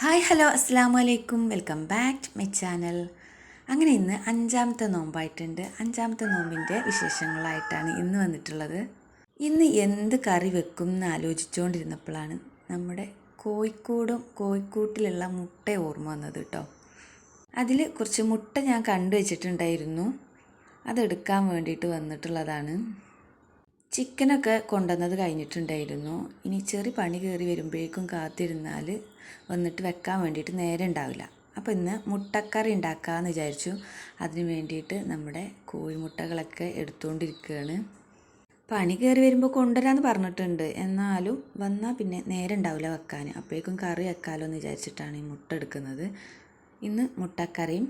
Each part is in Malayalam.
ഹായ് ഹലോ അസ്സാം വലൈക്കും welcome back to my channel. അങ്ങനെ ഇന്ന് അഞ്ചാമത്തെ നോമ്പായിട്ടുണ്ട്. അഞ്ചാമത്തെ നോമ്പിന്റെ വിശേഷങ്ങളായിട്ടാണ് ഇന്ന് വന്നിട്ടുള്ളത്. ഇന്ന് എന്ത് കറി വെക്കും എന്ന് ആലോചിച്ചുകൊണ്ടിരുന്നപ്പോഴാണ് നമ്മുടെ കോഴിക്കോടും കോഴിക്കൂട്ടിലുള്ള മുട്ട ഓർമ്മ വന്നത് കേട്ടോ. അതിൽ കുറച്ച് മുട്ട ഞാൻ കണ്ടു വെച്ചിട്ടുണ്ടായിരുന്നു അതെടുക്കാൻ വേണ്ടിയിട്ട് വന്നിട്ടുള്ളതാണ്. ചിക്കനൊക്കെ കൊണ്ടുവന്നത് കഴിഞ്ഞിട്ടുണ്ടായിരുന്നു. ഇനി ചെറിയ പണി കയറി വരുമ്പോഴേക്കും കാത്തിരുന്നാൽ വന്നിട്ട് വെക്കാൻ വേണ്ടിയിട്ട് നേരം ഉണ്ടാവില്ല. അപ്പോൾ ഇന്ന് മുട്ടക്കറി ഉണ്ടാക്കാമെന്ന് വിചാരിച്ചു. അതിന് വേണ്ടിയിട്ട് നമ്മുടെ കോഴിമുട്ടകളൊക്കെ എടുത്തുകൊണ്ടിരിക്കുകയാണ്. പണി കയറി വരുമ്പോൾ കൊണ്ടുവരാമെന്ന് പറഞ്ഞിട്ടുണ്ട്. എന്നാലും വന്നാൽ പിന്നെ നേരം ഉണ്ടാവില്ല വെക്കാൻ. അപ്പോഴേക്കും കറി വെക്കാമല്ലോ എന്ന് വിചാരിച്ചിട്ടാണ് ഈ മുട്ട എടുക്കുന്നത്. ഇന്ന് മുട്ടക്കറിയും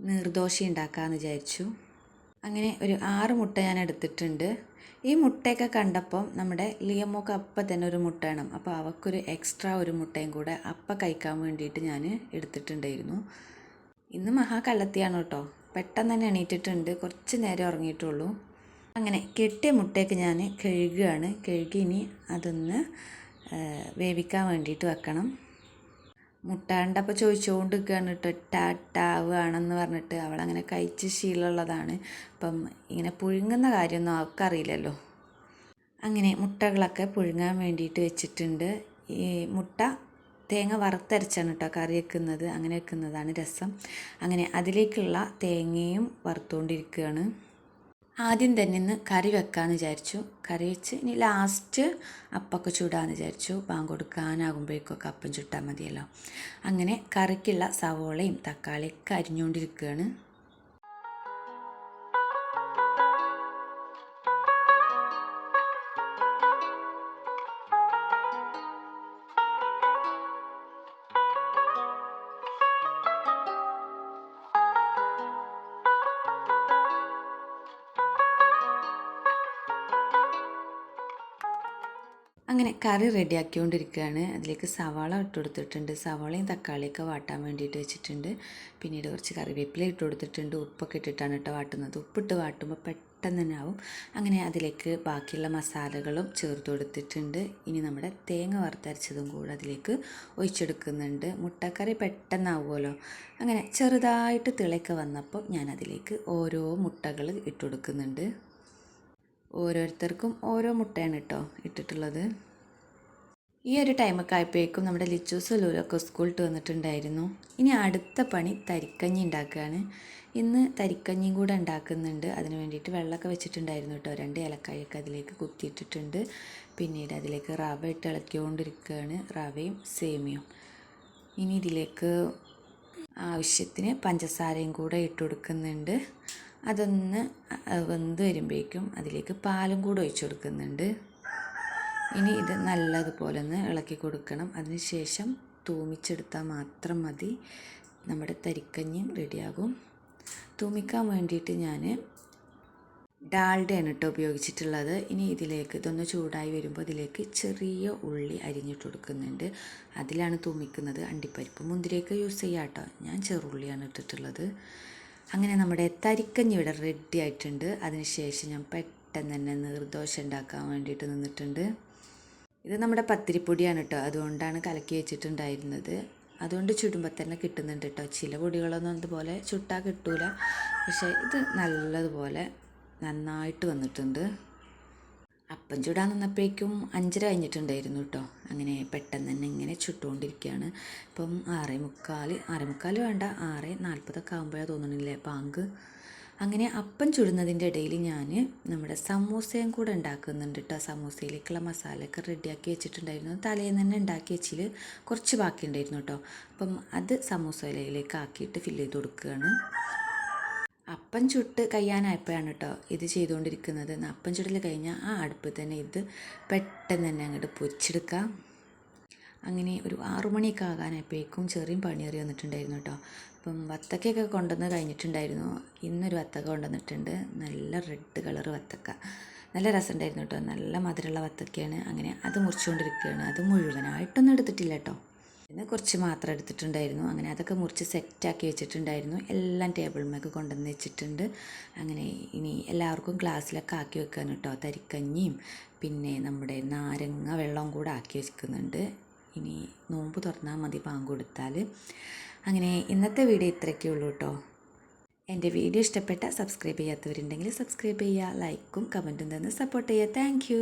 നീർദോശയും ഉണ്ടാക്കാമെന്ന് വിചാരിച്ചു. അങ്ങനെ ഒരു ആറ് മുട്ട ഞാൻ എടുത്തിട്ടുണ്ട്. ഈ മുട്ടയൊക്കെ കണ്ടപ്പം നമ്മുടെ ലിയമോക്ക് അപ്പം തന്നെ ഒരു മുട്ട വേണം. അപ്പോൾ അവക്കൊരു എക്സ്ട്രാ ഒരു മുട്ടയും കൂടെ അപ്പം കഴിക്കാൻ വേണ്ടിയിട്ട് ഞാൻ എടുത്തിട്ടുണ്ടായിരുന്നു. ഇന്ന് മഹാ കള്ളത്തിയാണ് കേട്ടോ. പെട്ടെന്ന് തന്നെ എണീറ്റിട്ടുണ്ട്. കുറച്ച് നേരം ഉറങ്ങിയിട്ടുള്ളൂ. അങ്ങനെ കെട്ടിയ മുട്ടയൊക്കെ ഞാൻ കഴുകുകയാണ്. കഴുകി ഇനി അതൊന്ന് വേവിക്കാൻ വേണ്ടിയിട്ട് വെക്കണം. മുട്ട കണ്ടപ്പോൾ ചോദിച്ചുകൊണ്ട് നിൽക്കുകയാണ് കേട്ടോ ടാട്ടാവുകയാണെന്ന് പറഞ്ഞിട്ട്. അവളങ്ങനെ കഴിച്ച് ശീലമുള്ളതാണ്. അപ്പം ഇങ്ങനെ പുഴുങ്ങുന്ന കാര്യമൊന്നും അവൾക്കറിയില്ലല്ലോ. അങ്ങനെ മുട്ടകളൊക്കെ പുഴുങ്ങാൻ വേണ്ടിയിട്ട് വെച്ചിട്ടുണ്ട്. ഈ മുട്ട തേങ്ങ വറുത്തരച്ചാണ് കേട്ടോ കറി വെക്കുന്നത്. അങ്ങനെ വെക്കുന്നതാണ് രസം. അങ്ങനെ അതിലേക്കുള്ള തേങ്ങയും വറുത്തുകൊണ്ടിരിക്കുകയാണ് ആദ്യം തന്നെ ഇന്ന് കറി വെക്കാമെന്ന് വിചാരിച്ചു. കറി വെച്ച് ഇനി ലാസ്റ്റ് അപ്പൊക്കെ ചൂടാന്ന് വിചാരിച്ചു. പാൻ കൊടുക്കാനാകുമ്പോഴേക്കൊക്കെ അപ്പം ചുട്ടാൽ മതിയല്ലോ. അങ്ങനെ കറിക്കുള്ള സവോളയും തക്കാളിയൊക്കെ അരിഞ്ഞുകൊണ്ടിരിക്കുകയാണ്. അങ്ങനെ കറി റെഡിയാക്കിക്കൊണ്ടിരിക്കുകയാണ്. അതിലേക്ക് സവാള ഇട്ട് കൊടുത്തിട്ടുണ്ട് സവാളയും തക്കാളിയൊക്കെ വാട്ടാൻ വേണ്ടിയിട്ട് വെച്ചിട്ടുണ്ട്. പിന്നീട് കുറച്ച് കറിവേപ്പില ഇട്ട് കൊടുത്തിട്ടുണ്ട് ഉപ്പൊക്കെ ഇട്ടിട്ടാണ് കേട്ടോ വാട്ടുന്നത്. ഉപ്പിട്ട് വാട്ടുമ്പോൾ പെട്ടെന്ന് തന്നെ ആവും. അങ്ങനെ അതിലേക്ക് ബാക്കിയുള്ള മസാലകളും ചേർത്ത് കൊടുത്തിട്ടുണ്ട്. ഇനി നമ്മുടെ തേങ്ങ വറുത്തരച്ചതും കൂടെ അതിലേക്ക് ഒഴിച്ചെടുക്കുന്നുണ്ട്. മുട്ടക്കറി പെട്ടെന്നാവുമല്ലോ. അങ്ങനെ ചെറുതായിട്ട് തിളയ്ക്ക് വന്നപ്പോൾ ഞാൻ അതിലേക്ക് ഓരോ മുട്ടകൾ ഇട്ട് കൊടുക്കുന്നുണ്ട് ഓരോരുത്തർക്കും ഓരോ മുട്ടയാണ് കേട്ടോ ഇട്ടിട്ടുള്ളത്. ഈ ഒരു ടൈമൊക്കെ ആയപ്പോഴേക്കും നമ്മുടെ ലിച്ചു സലൂരൊക്കെ സ്കൂളിട്ട് വന്നിട്ടുണ്ടായിരുന്നു. ഇനി അടുത്ത പണി തരിക്കഞ്ഞി ഉണ്ടാക്കുകയാണ്. ഇന്ന് തരിക്കഞ്ഞിയും കൂടെ ഉണ്ടാക്കുന്നുണ്ട്. അതിന് വേണ്ടിയിട്ട് വെള്ളമൊക്കെ വെച്ചിട്ടുണ്ടായിരുന്നു കേട്ടോ രണ്ട് ഏലക്കായൊക്കെ അതിലേക്ക് കുത്തിയിട്ടിട്ടുണ്ട്. പിന്നീട് അതിലേക്ക് റവ ഇട്ട് ഇളക്കിക്കൊണ്ടിരിക്കുകയാണ്. റവയും സേമിയും ഇനി ഇതിലേക്ക് ആവശ്യത്തിന് പഞ്ചസാരയും കൂടെ ഇട്ട് കൊടുക്കുന്നുണ്ട്. അതൊന്ന് വെന്ത് വരുമ്പോഴേക്കും അതിലേക്ക് പാലും കൂടെ ഒഴിച്ചു കൊടുക്കുന്നുണ്ട്. ഇനി ഇത് നല്ലതുപോലെ ഒന്ന് ഇളക്കി കൊടുക്കണം. അതിനുശേഷം തൂമിച്ചെടുത്താൽ മാത്രം മതി. നമ്മുടെ തരിക്കഞ്ഞും റെഡിയാകും. തൂമിക്കാൻ വേണ്ടിയിട്ട് ഞാൻ ഡാൾഡയാണ് കേട്ടോ ഉപയോഗിച്ചിട്ടുള്ളത്. ഇനി ഇതിലേക്ക് ഇതൊന്ന് ചൂടായി വരുമ്പോൾ ഇതിലേക്ക് ചെറിയ ഉള്ളി അരിഞ്ഞിട്ട് കൊടുക്കുന്നുണ്ട്. അതിലാണ് തൂമിക്കുന്നത്. അണ്ടിപ്പരിപ്പ് മുന്തിരിയൊക്കെ യൂസ് ചെയ്യാം കേട്ടോ ഞാൻ ചെറുള്ളിയാണ് ഇട്ടിട്ടുള്ളത്. അങ്ങനെ നമ്മുടെ തരിക്കഞ്ഞി ഇവിടെ റെഡി ആയിട്ടുണ്ട്. അതിനുശേഷം ഞാൻ പെട്ടെന്ന് തന്നെ നീർദോശ ഉണ്ടാക്കാൻ വേണ്ടിയിട്ട് നിന്നിട്ടുണ്ട്. ഇത് നമ്മുടെ പത്തിരിപ്പൊടിയാണ് കേട്ടോ അതുകൊണ്ടാണ് കലക്കി വെച്ചിട്ടുണ്ടായിരുന്നത്. അതുകൊണ്ട് ചുടുമ്പോൾ തന്നെ കിട്ടുന്നുണ്ട് കേട്ടോ ചില പൊടികളൊന്നും അതുപോലെ ചുട്ടാൽ കിട്ടൂല. പക്ഷേ ഇത് നല്ലതുപോലെ നന്നായിട്ട് വന്നിട്ടുണ്ട്. അപ്പം ചുടാൻ നിന്നപ്പോഴേക്കും അഞ്ചര കഴിഞ്ഞിട്ടുണ്ടായിരുന്നു കേട്ടോ. അങ്ങനെ പെട്ടെന്ന് തന്നെ ഇങ്ങനെ ചുട്ടുകൊണ്ടിരിക്കുകയാണ്. ഇപ്പം ആറേ മുക്കാൽ ആറേ മുക്കാൽ വേണ്ട ആറ് നാൽപ്പതൊക്കെ ആകുമ്പോഴാണ് തോന്നണില്ലേ പാങ്ക്. അങ്ങനെ അപ്പം ചുടുന്നതിന്റെ ഇടയിൽ ഞാൻ നമ്മുടെ സമൂസയും കൂടെ ഉണ്ടാക്കുന്നുണ്ട് കേട്ടോ. സമൂസയിലേക്കുള്ള മസാലയൊക്കെ റെഡിയാക്കി വെച്ചിട്ടുണ്ടായിരുന്നു. തലേന്ന് തന്നെ ഉണ്ടാക്കി വെച്ചിൽ കുറച്ച് ബാക്കി ഉണ്ടായിരുന്നു കേട്ടോ. അപ്പം അത് സമൂസയിലേക്ക് ആക്കിയിട്ട് ഫില്ല് ചെയ്ത് കൊടുക്കുകയാണ്. അപ്പം ചുട്ട് കഴിയാനായപ്പോഴാണ് കേട്ടോ ഇത് ചെയ്തുകൊണ്ടിരിക്കുന്നത്. അപ്പം ചുടൽ കഴിഞ്ഞാൽ ആ അടുപ്പ് തന്നെ ഇത് പെട്ടെന്ന് തന്നെ അങ്ങോട്ട് പൊരിച്ചെടുക്കാം. അങ്ങനെ ഒരു ആറുമണിയൊക്കെ ആകാനായപ്പോഴേക്കും ചെറിയ പണിയേറി വന്നിട്ടുണ്ടായിരുന്നു കേട്ടോ. അപ്പം വത്തക്കയൊക്കെ കൊണ്ടുവന്ന് കഴിഞ്ഞിട്ടുണ്ടായിരുന്നു. ഇന്നൊരു വത്തക്ക കൊണ്ടുവന്നിട്ടുണ്ട്. നല്ല റെഡ് കളർ വത്തക്ക. നല്ല രസമുണ്ടായിരുന്നു കേട്ടോ. നല്ല മധുരമുള്ള വത്തക്കയാണ്. അങ്ങനെ അത് മുറിച്ചുകൊണ്ടിരിക്കുകയാണ്. അത് മുഴുവനായിട്ടൊന്നും എടുത്തിട്ടില്ല കേട്ടോ. ഇന്ന് കുറച്ച് മാത്രം എടുത്തിട്ടുണ്ടായിരുന്നു. അങ്ങനെ അതൊക്കെ മുറിച്ച് സെറ്റാക്കി വെച്ചിട്ടുണ്ടായിരുന്നു. എല്ലാം ടേബിളിമൊക്കെ കൊണ്ടുവന്ന് വെച്ചിട്ടുണ്ട്. അങ്ങനെ ഇനി എല്ലാവർക്കും ഗ്ലാസ്സിലൊക്കെ ആക്കി വെക്കാൻ കേട്ടോ. തരിക്കഞ്ഞിയും പിന്നെ നമ്മുടെ നാരങ്ങ വെള്ളവും കൂടെ ആക്കി വെക്കുന്നുണ്ട്. ഇനി നോമ്പ് തുറന്നാൽ മതി പാങ്ക് കൊടുത്താൽ. അങ്ങനെ ഇന്നത്തെ വീഡിയോ ഇത്രയൊക്കെ ഉള്ളൂ കേട്ടോ. എന്റെ വീഡിയോ ഇഷ്ടപ്പെട്ട സബ്സ്ക്രൈബ് ചെയ്യാത്തവരുണ്ടെങ്കിൽ സബ്സ്ക്രൈബ് ചെയ്യുക ലൈക്കും കമന്റും തന്ന് സപ്പോർട്ട് ചെയ്യുക. താങ്ക്